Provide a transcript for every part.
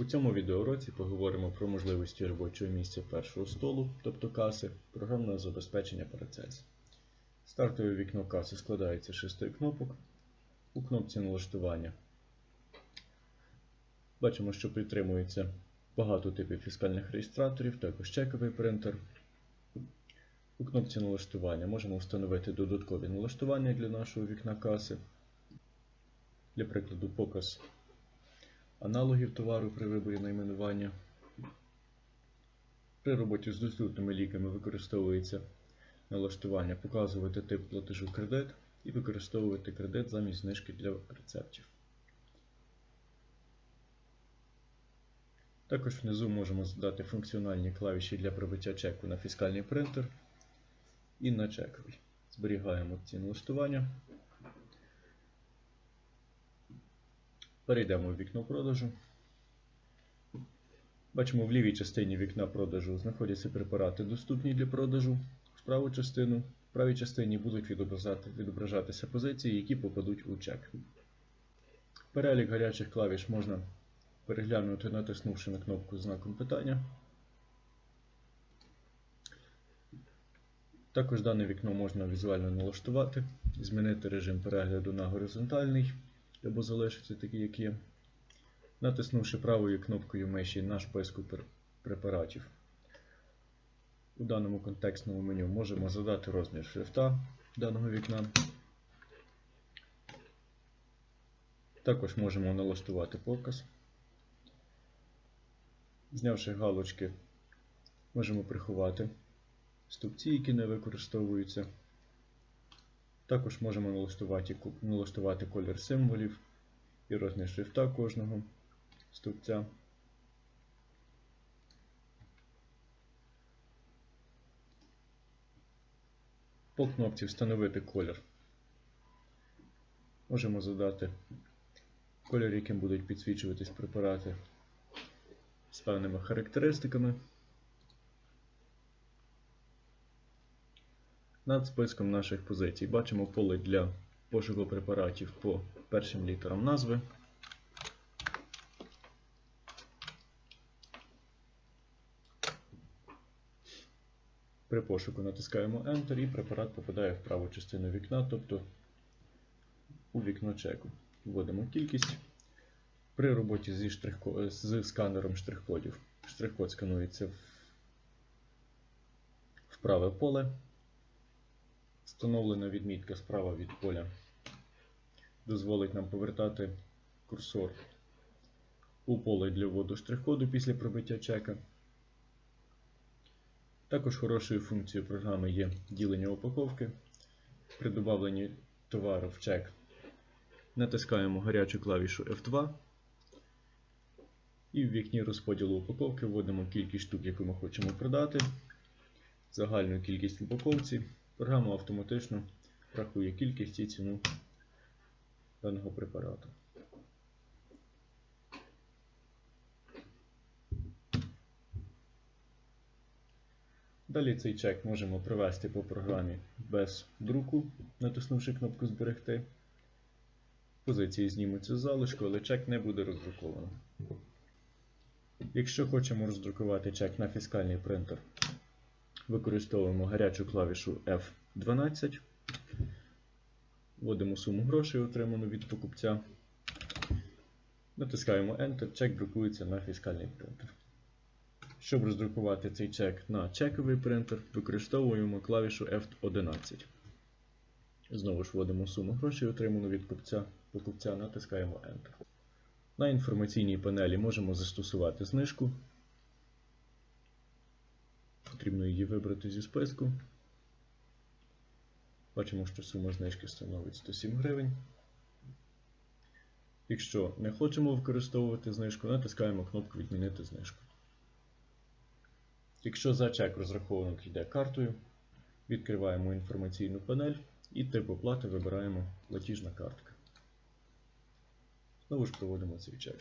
У цьому відеоуроці поговоримо про можливості робочого місця першого столу, тобто каси, програмного забезпечення Paracelsus. Стартове вікно каси складається з шести кнопок. У кнопці налаштування бачимо, що підтримується багато типів фіскальних реєстраторів, також чековий принтер. У кнопці налаштування можемо встановити додаткові налаштування для нашого вікна каси. Для прикладу, показ аналогів товару при виборі найменування. При роботі з доступними ліками використовується налаштування показувати тип платежу кредит і використовувати кредит замість знижки для рецептів. Також внизу можемо задати функціональні клавіші для пробиття чеку на фіскальний принтер і на чековий. Зберігаємо ці налаштування. Перейдемо в вікно продажу. Бачимо, в лівій частині вікна продажу знаходяться препарати, доступні для продажу. В праву частину, в правій частині будуть відображати, відображатися позиції, які попадуть у чек. Перелік гарячих клавіш можна переглянути, натиснувши на кнопку з знаком питання. Також дане вікно можна візуально налаштувати, змінити режим перегляду на горизонтальний або залишити такий, як є, натиснувши правою кнопкою миші на шписку препаратів. У даному контекстному меню можемо задати розмір шрифта даного вікна. Також можемо налаштувати показ. Знявши галочки, можемо приховати стовпці, які не використовуються. Також можемо налаштувати, налаштувати колір символів і розмір шрифта кожного стовпця. По кнопці Встановити колір. Можемо задати колір, яким будуть підсвічуватись препарати з певними характеристиками. Над списком наших позицій бачимо поле для пошуку препаратів по першим літерам назви. При пошуку натискаємо Enter і препарат попадає в праву частину вікна, тобто у вікно чеку. Вводимо кількість. При роботі зі штрих з сканером штрих-кодів. Штрих-код сканується в праве поле. Встановлена відмітка справа від поля дозволить нам повертати курсор у поле для вводу штрих-коду після пробиття чека. Також хорошою функцією програми є ділення упаковки. При додавленні товару в чек натискаємо гарячу клавішу F2 і в вікні розподілу упаковки вводимо кількість штук, яку ми хочемо продати, загальну кількість в упаковці. Програма автоматично рахує кількість і ціну даного препарату. Далі цей чек можемо провести по програмі без друку, натиснувши кнопку Зберегти. Позиції знімуться з залишку, але чек не буде роздруковано. Якщо хочемо роздрукувати чек на фіскальний принтер, використовуємо гарячу клавішу F12, вводимо суму грошей, отриману від покупця, натискаємо Enter, чек друкується на фіскальний принтер. Щоб роздрукувати цей чек на чековий принтер, використовуємо клавішу F11. Знову ж вводимо суму грошей, отриману від покупця, покупця, натискаємо Enter. На інформаційній панелі можемо застосувати знижку. Потрібно її вибрати зі списку. Бачимо, що сума знижки становить 107 гривень. Якщо не хочемо використовувати знижку, натискаємо кнопку Відмінити знижку. Якщо за чек розраховник йде картою, відкриваємо інформаційну панель і тип оплати вибираємо платіжна картка. Знову ж проводимо цей чек.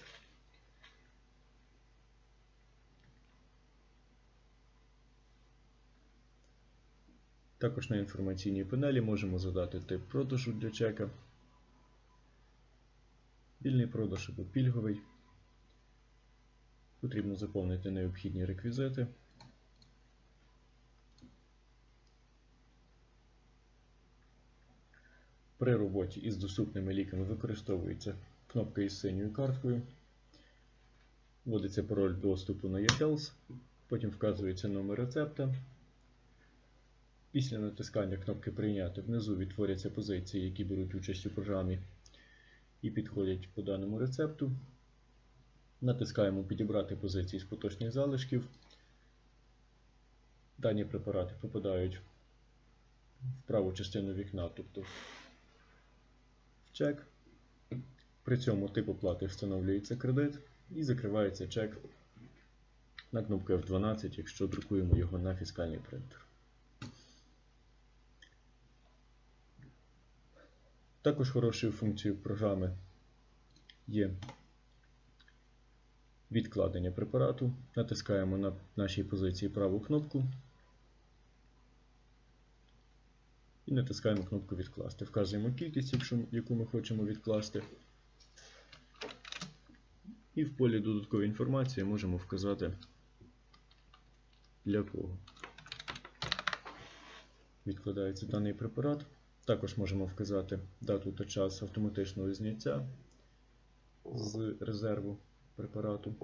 Також на інформаційній панелі можемо задати тип продажу для чека, вільний продаж або пільговий. Потрібно заповнити необхідні реквізити. При роботі із доступними ліками використовується кнопка із синьою карткою. Вводиться пароль доступу на eHealth, потім вказується номер рецепта. Після натискання кнопки Прийняти внизу відтворяться позиції, які беруть участь у програмі і підходять по даному рецепту. Натискаємо Підібрати позиції з поточних залишків. Дані препарати попадають в праву частину вікна, тобто в чек. При цьому тип оплати встановлюється кредит і закривається чек на кнопку F12, якщо друкуємо його на фіскальний принтер. Також хорошою функцією програми є відкладення препарату. Натискаємо на нашій позиції праву кнопку і натискаємо кнопку Відкласти. Вказуємо кількість, якщо, яку ми хочемо відкласти. І в полі додаткової інформації можемо вказати для кого відкладається даний препарат. Також можемо вказати дату та час автоматичного зняття з резерву препарату.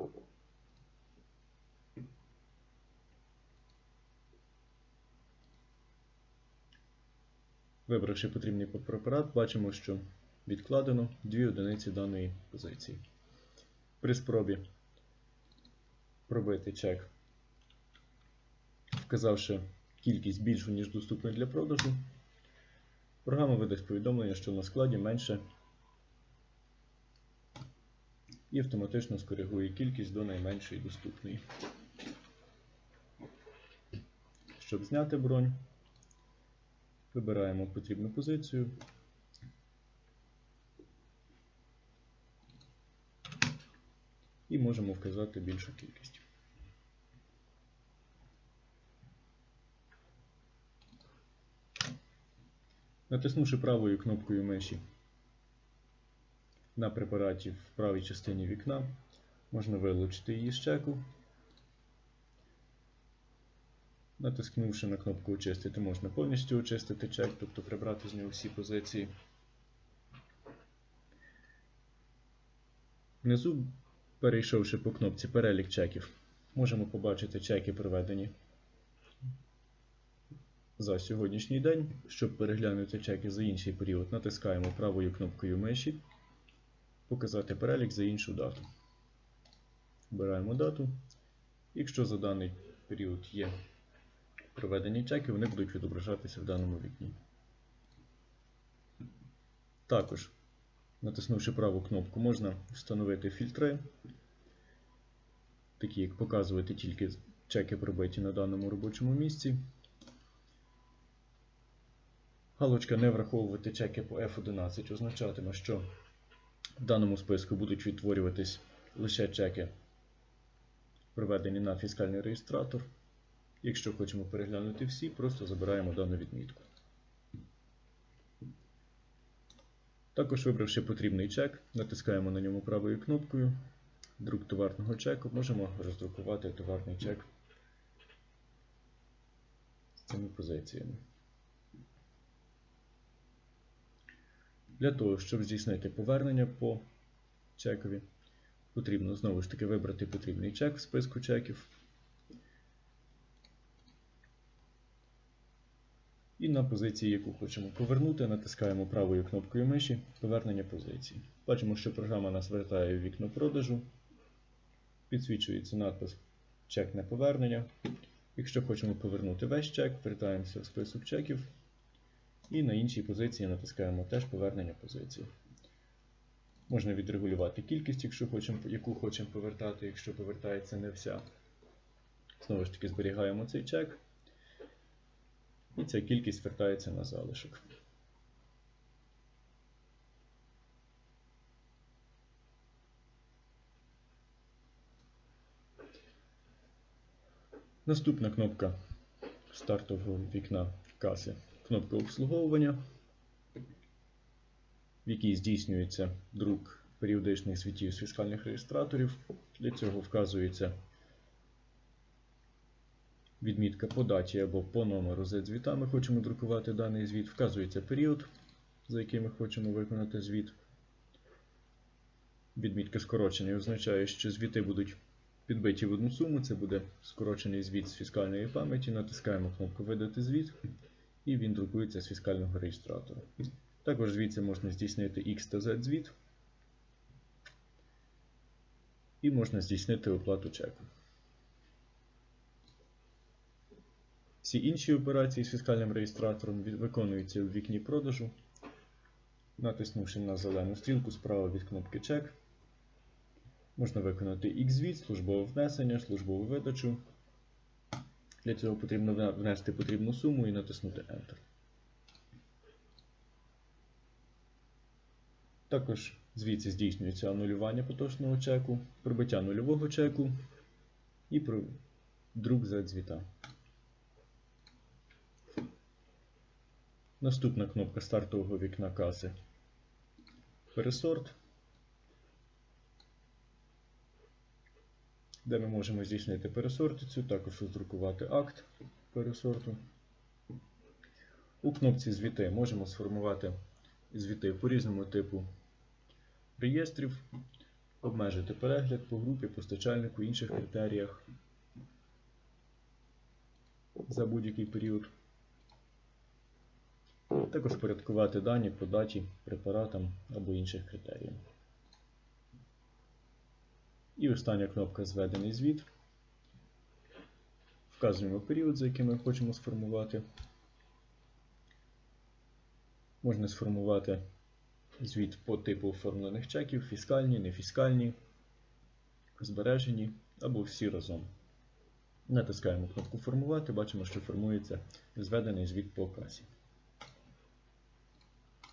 Вибравши потрібний препарат, бачимо, що відкладено 2 одиниці даної позиції. При спробі пробити чек, вказавши кількість більшу, ніж доступна для продажу, програма видасть повідомлення, що на складі менше і автоматично скоригує кількість до найменшої доступної. Щоб зняти бронь, вибираємо потрібну позицію. І можемо вказати більшу кількість. Натиснувши правою кнопкою миші на препараті в правій частині вікна, можна вилучити її з чеку. Натискнувши на кнопку Очистити, можна повністю очистити чек, тобто прибрати з нього всі позиції. Внизу, перейшовши по кнопці Перелік чеків, можемо побачити чеки, проведені за сьогоднішній день. Щоб переглянути чеки за інший період, натискаємо правою кнопкою миші, показати перелік за іншу дату. Вбираємо дату. Якщо за даний період є проведені чеки, вони будуть відображатися в даному вікні. Також, натиснувши праву кнопку, можна встановити фільтри, такі як показувати тільки чеки пробиті на даному робочому місці. Галочка не враховувати чеки по F11 означатиме, що в даному списку будуть відтворюватись лише чеки, проведені на фіскальний реєстратор. Якщо хочемо переглянути всі, просто забираємо дану відмітку. Також, вибравши потрібний чек, натискаємо на ньому правою кнопкою Друк товарного чеку, можемо роздрукувати товарний чек з цими позиціями. Для того, щоб здійснити повернення по чекові, потрібно знову ж таки вибрати потрібний чек в списку чеків. І на позиції, яку хочемо повернути, натискаємо правою кнопкою миші Повернення позиції. Бачимо, що програма нас вертає в вікно продажу. Підсвічується надпис Чек на повернення. Якщо хочемо повернути весь чек, вертаємося в список чеків. І на іншій позиції натискаємо теж повернення позиції. Можна відрегулювати кількість, якщо хочемо, яку хочемо повертати, якщо повертається не вся. Знову ж таки, зберігаємо цей чек. І ця кількість вертається на залишок. Наступна кнопка стартового вікна каси. Кнопка обслуговування, в якій здійснюється друк періодичних звітів з фіскальних реєстраторів. Для цього вказується відмітка по даті або по номеру з звіта. Ми хочемо друкувати даний звіт. Вказується період, за який ми хочемо виконати звіт. Відмітка скорочений означає, що звіти будуть підбиті в одну суму. Це буде скорочений звіт з фіскальної пам'яті. Натискаємо кнопку Видати звіт, і він друкується з фіскального реєстратора. Також звідси можна здійснити X та Z звіт. І можна здійснити оплату чеку. Всі інші операції з фіскальним реєстратором виконуються у вікні продажу, натиснувши на зелену стрілку справа від кнопки Чек. Можна виконати X-звіт, службове внесення, службову видачу. Для цього потрібно внести потрібну суму і натиснути Enter. Також звідси здійснюється анулювання поточного чеку, прибиття нульового чеку і друк за звіта. Наступна кнопка стартового вікна каси. Пересорт, де ми можемо здійснити пересортицю, також роздрукувати акт пересорту. У кнопці Звіти можемо сформувати звіти по різному типу реєстрів, обмежити перегляд по групі, постачальнику, інших критеріях за будь-який період. Також порядкувати дані по даті, препаратам або інших критеріям. І остання кнопка Зведений звіт. Вказуємо період, за який ми хочемо сформувати. Можна сформувати звіт по типу оформлених чеків, фіскальні, нефіскальні, збережені або всі разом. Натискаємо кнопку Формувати, бачимо, що формується зведений звіт по касі.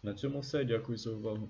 На цьому все. Дякую за увагу.